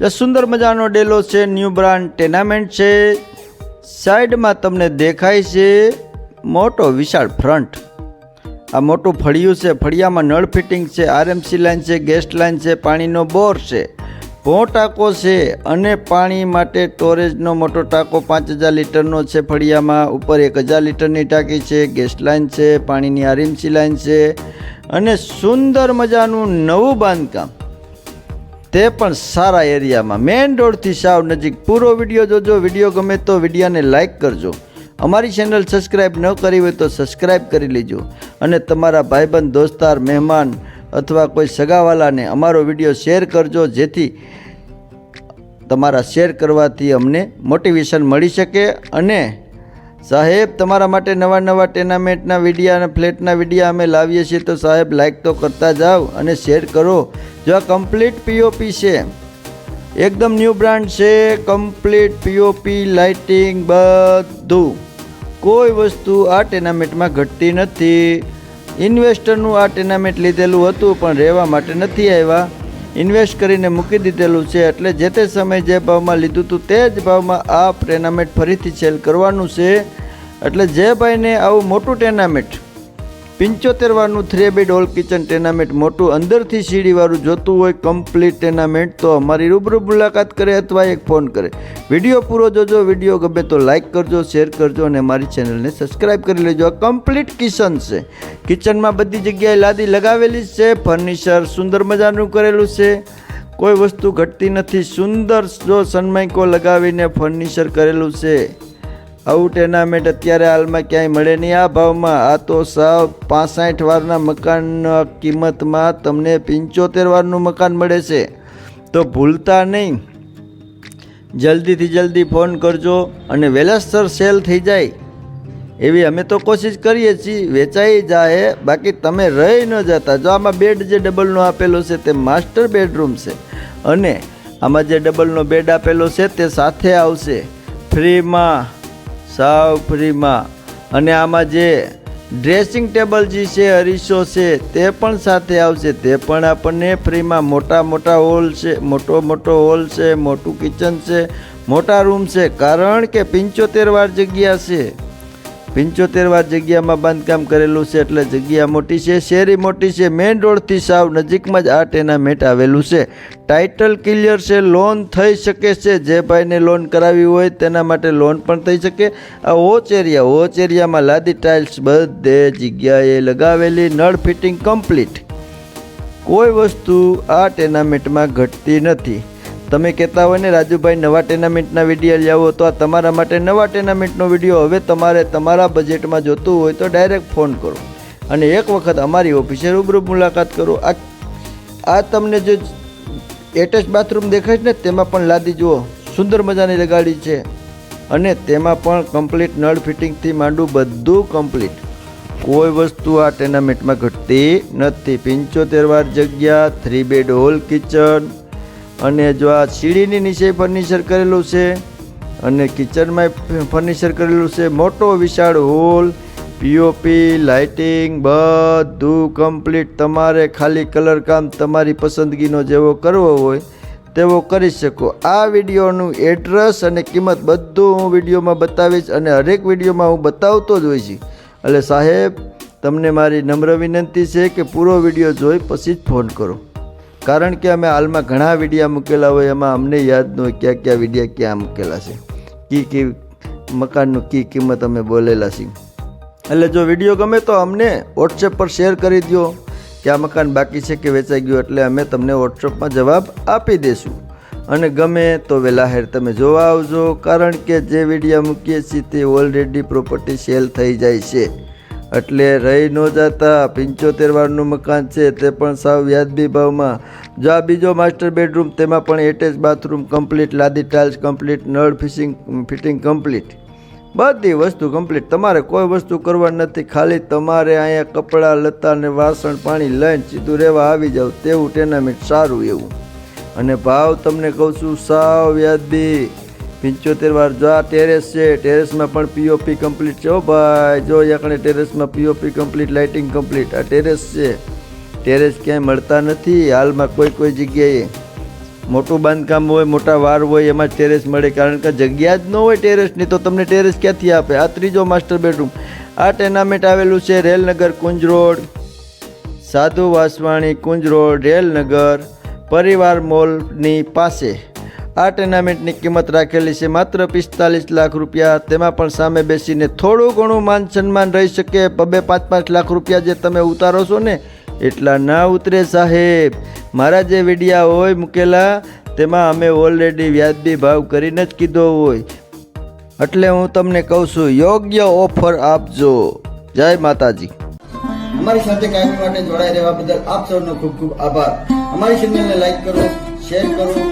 જે સુંદર મજાનો ડેલો છે, ન્યૂ બ્રાન્ડ ટેનામેન્ટ છે. સાઈડમાં તમને દેખાય છે મોટો વિશાળ ફ્રન્ટ. આ મોટું ફળિયું છે, ફળિયામાં નળ ફિટિંગ છે, આરએમસી લાઇન છે, ગેસ લાઇન છે, પાણીનો બોર છે. ભો ટાંકો છે અને પાણી માટે સ્ટોરેજનો મોટો ટાંકો પાંચ હજાર લીટરનો છે ફળિયામાં. ઉપર એક હજાર લીટરની ટાંકી છે, ગેસ લાઇન છે, પાણીની આરએમસી લાઇન છે. અને સુંદર મજાનું નવું બાંધકામ. તે પણ સારા એરિયામાં. મેઇન રોડથી સાવ નજીક. પૂરો વીડિયો જોજો. વીડિયો ગમે તો વિડીયાને લાઇક કરજો. અમારી ચેનલ સબસ્ક્રાઈબ ન કરી હોય તો સબસ્ક્રાઈબ કરી લેજો. અને તમારા ભાઈબંધ, દોસ્તાર, મહેમાન અથવા કોઈ સગાવાલાને અમારો વીડિયો શેર કરજો, જેથી તમારા શેર કરવાથી અમને મોટિવેશન મળી શકે અને સાહેબ, તમારા માટે નવા નવા ટેનામેન્ટના વિડીયા અને ફ્લેટના વિડીયા અમે લાવીએ છીએ. તો સાહેબ લાઇક તો કરતા જાઓ અને શેર કરો. જો આ કમ્પ્લીટ પીઓપી છે, એકદમ ન્યૂ બ્રાન્ડ છે કમ્પ્લીટ પીઓપી લાઇટિંગ બધું. કોઈ વસ્તુ આ ટેનામેન્ટમાં ઘટતી નથી. ઇન્વેસ્ટરનું આ ટેનામેન્ટ લીધેલું હતું, પણ રહેવા માટે નથી આવ્યા. ઇન્વેસ્ટ કરીને મૂકી દીધેલું છે એટલે જે તે સમયે જે ભાવમાં લીધું હતું તે જ ભાવમાં આ ટેનામેન્ટ ફરીથી સેલ કરવાનું છે. એટલે જે ભાઈને આવું મોટું ટેનામેન્ટ પંચોતેર વારનું three bed hall kitchen tenement મોટું અંદરથી સીડીવાળું જોતું હોય કમ્પ્લીટ ટેનામેન્ટ તો અમારી રૂબરૂ મુલાકાત કરે અથવા એક ફોન કરે. વીડિયો પૂરો જોજો, વીડિયો ગમે તો લાઇક કરજો શેર કરજો અને અમારી ચેનલને સબસ્ક્રાઈબ કરી લેજો. આ કમ્પ્લીટ કિચન છે. કિચનમાં બધી જગ્યાએ લાદી લગાવેલી છે ફર્નિચર સુંદર મજાનું કરેલું છે. કોઈ વસ્તુ ઘટતી નથી, સુંદર જો સનમાઇકો લગાવીને ફર્નિચર કરેલું છે. આવું ટેનામેન્ટ અત્યારે હાલમાં ક્યાંય મળે નહીં. આ ભાવમાં આ તો સાવ પાસઠ વારના મકાનના કિંમતમાં તમને પંચોતેર વારનું મકાન મળે છે. તો ભૂલતા નહીં. જલ્દીથી જલ્દી ફોન કરજો અને વહેલાસર સેલ થઈ જાય. એવી અમે તો કોશિશ કરીએ છીએ. વેચાઈ જાય બાકી તમે રહી ન જતા. જો આમાં બેડ જે ડબલનો આપેલો છે તે માસ્ટર બેડરૂમ છે. અને આમાં જે ડબલનો બેડ આપેલો છે તે સાથે આવશે. ફ્રીમાં સાવ ફ્રીમાં અને આમાં જે ડ્રેસિંગ ટેબલ જે છે, અરીસો છે, તે પણ સાથે આવશે. તે પણ આપણને ફ્રીમાં મોટા મોટા હોલ છે, મોટો મોટો હોલ છે, મોટું કિચન છે, મોટા રૂમ છે. કારણ કે પંચોતેર વાર જગ્યા છે. પંચોતેર વાર જગ્યામાં બાંધકામ કરેલું છે એટલે જગ્યા મોટી છે, શેરી મોટી છે, મેઇન રોડથી સાવ નજીકમાં જ આ ટેનામેન્ટ આવેલું છે. ટાઇટલ ક્લિયર છે લોન થઈ શકે છે, જે ભાઈને લોન કરાવી હોય તેના માટે લોન પણ થઈ શકે. આ ઓચ એરિયા ઓચ એરિયામાં લાદી ટાઇલ્સ બધે જગ્યાએ લગાવેલી, નળ ફિટિંગ કમ્પ્લીટ કોઈ વસ્તુ આ ટેનામેન્ટમાં ઘટતી નથી. તમે કહેતા હોય ને, રાજુભાઈ, નવા ટેનામેન્ટના વીડિયો લાવો તો આ તમારા માટે નવા ટેનામેન્ટનો વીડિયો હવે તમારે તમારા બજેટમાં જોતું હોય તો ડાયરેક્ટ ફોન કરો. અને એક વખત અમારી ઓફિસે રૂબરૂ મુલાકાત કરો. આ આ તમને જે એટેચ બાથરૂમ દેખાય છે ને, તેમાં પણ લાદી જુઓ. સુંદર મજાની લગાડી છે. અને તેમાં પણ કમ્પ્લીટ નળ ફિટિંગથી માંડું બધું કમ્પ્લીટ કોઈ વસ્તુ આ ટેનામેન્ટમાં ઘટતી નથી. પંચોતેર વાર જગ્યા થ્રી બેડ હોલ કિચન અને જો આ સીડીની નીચે ફર્નિચર કરેલું છે અને કિચનમાં ફર્નિચર કરેલું છે, મોટો વિશાળ હોલ પીઓપી લાઇટિંગ બધું કમ્પ્લીટ. તમારે ખાલી કલર કામ તમારી પસંદગીનો જેવો કરવો હોય તેવો કરી શકો. આ વિડીયોનું એડ્રેસ અને કિંમત બધું હું વિડીયોમાં બતાવીશ અને હરેક વિડીયોમાં હું બતાવતો જ હોઈશ. એટલે સાહેબ, તમને મારી નમ્ર વિનંતી છે કે પૂરો વીડિયો જોઈ પછી જ ફોન કરો. કારણ કે અમે હાલમાં ઘણા વિડીયા મૂકેલા હોય, એમાં અમને યાદ ન હોય ક્યાં ક્યાં વિડીયા ક્યાં મૂકેલા છે. કી કી મકાનનું કી કિંમત અમે બોલેલા છીએ. એટલે જો વીડિયો ગમે તો અમને વોટ્સએપ પર શેર કરી દો કે આ મકાન બાકી છે કે વેચાઈ ગયું, એટલે અમે તમને વોટ્સએપમાં જવાબ આપી દઈશું અને ગમે તો વહેલા હેર તમે જોવા આવજો, કારણ કે જે વિડીયા મૂકીએ છીએ તે ઓલરેડી પ્રોપર્ટી સેલ થઈ જાય છે. એટલે રહી ન જતા. પંચોતેર વારનું મકાન છે, તે પણ સાવ વ્યાજબી ભાવમાં. જો આ બીજો માસ્ટર બેડરૂમ, તેમાં પણ એટેચ બાથરૂમ કમ્પ્લીટ, લાદી ટાઇલ્સ કમ્પ્લીટ, નળ ફિશિંગ, ફિટિંગ કમ્પ્લીટ. બધી વસ્તુ કમ્પ્લીટ. તમારે કોઈ વસ્તુ કરવા નથી. ખાલી તમારે અહીંયા કપડાં, લતા અને વાસણ, પાણી લઈને સીધું રહેવા આવી જાવ. તેવું ટેનામેન્ટ સારું એવું. અને ભાવ તમને કહું છું, સાવ વ્યાજબી. પંચોતેર વાર જો આ ટેરેસ છે ટેરેસમાં પણ પીઓપી કમ્પ્લીટ છે ઓ ભાઈ. જો યાકણે ટેરેસમાં પીઓપી કમ્પ્લીટ લાઇટિંગ કમ્પ્લીટ આ ટેરેસ છે. ટેરેસ ક્યાંય મળતા નથી, હાલમાં કોઈ કોઈ જગ્યાએ મોટું બાંધકામ હોય, મોટા વાર હોય, એમાં ટેરેસ મળે. કારણ કે જગ્યા જ ન હોય ટેરેસની તો તમને ટેરેસ ક્યાંથી આપે? આ ત્રીજો માસ્ટર બેડરૂમ આ ટેનામેન્ટ આવેલું છે રેલનગર કુંજ રોડ, સાધુ વાસવાણી કુંજ રોડ, રેલનગર, પરિવાર મોલની પાસે. આ ટુર્નામેન્ટની કિંમત રાખેલી છે માત્ર પિસ્તાલીસ લાખ રૂપિયા. તેમાં પણ સામે બેસીને થોડું ઘણું માન સન્માન રહી શકે. બબે પાંચ પાંચ લાખ રૂપિયા જે તમે ઉતારો છો ને, એટલા ના ઉતરે સાહેબ. મારા જે વિડિયા હોય મૂકેલા, તેમાં અમે ઓલરેડી વ્યાજબી ભાવ કરીને જ કીધો હોય. એટલે હું તમને કહું છું, યોગ્ય ઓફર આપજો. જય માતાજી. અમારી સાથે કાયમી માટે જોડાઈ રહેવા બદલ આપ સૌનો ખૂબ ખૂબ આભાર. અમારી ચેનલને લાઈક કરો શેર કરો